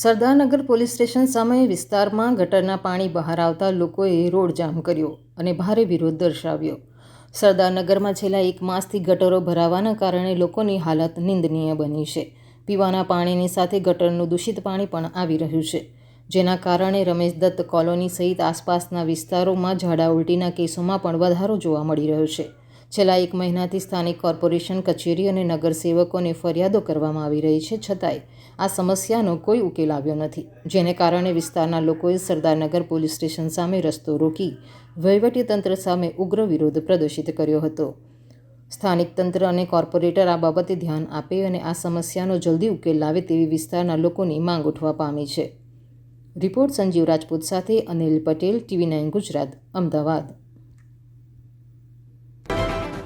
Sardarnagar police station સામે વિસ્તારમાં ગટરના પાણી બહાર આવતા લોકોએ રોડ જામ કર્યો અને ભારે વિરોધ દર્શાવ્યો. સરદારનગરમાં છેલ્લા એક માસથી ગટરો ભરાવાના કારણે લોકોની હાલત નિંદનીય બની છે. પીવાના પાણીની સાથે ગટરનું દૂષિત પાણી પણ આવી રહ્યું છે, જેના કારણે રમેશ દત્ત કોલોની સહિત આસપાસના વિસ્તારોમાં ઝાડા ઉલટીના કેસોમાં પણ વધારો જોવા મળી રહ્યો છે. છેલ્લા એક મહિનાથી સ્થાનિક કોર્પોરેશન, કચેરી અને નગરસેવકોને ફરિયાદો કરવામાં આવી રહી છે, છતાંય આ સમસ્યાનો કોઈ ઉકેલ આવ્યો નથી. જેને કારણે વિસ્તારના લોકોએ સરદારનગર પોલીસ સ્ટેશન સામે રસ્તો રોકી વહીવટીતંત્ર સામે ઉગ્ર વિરોધ પ્રદર્શિત કર્યો હતો. સ્થાનિક તંત્ર અને કોર્પોરેટર આ બાબતે ધ્યાન આપે અને આ સમસ્યાનો જલ્દી ઉકેલ લાવે તેવી વિસ્તારના લોકોની માંગ ઉઠવા પામી છે. રિપોર્ટ સંજીવ રાજપૂત સાથે અનિલ પટેલ, ટીવી નાઇન ગુજરાત, અમદાવાદ.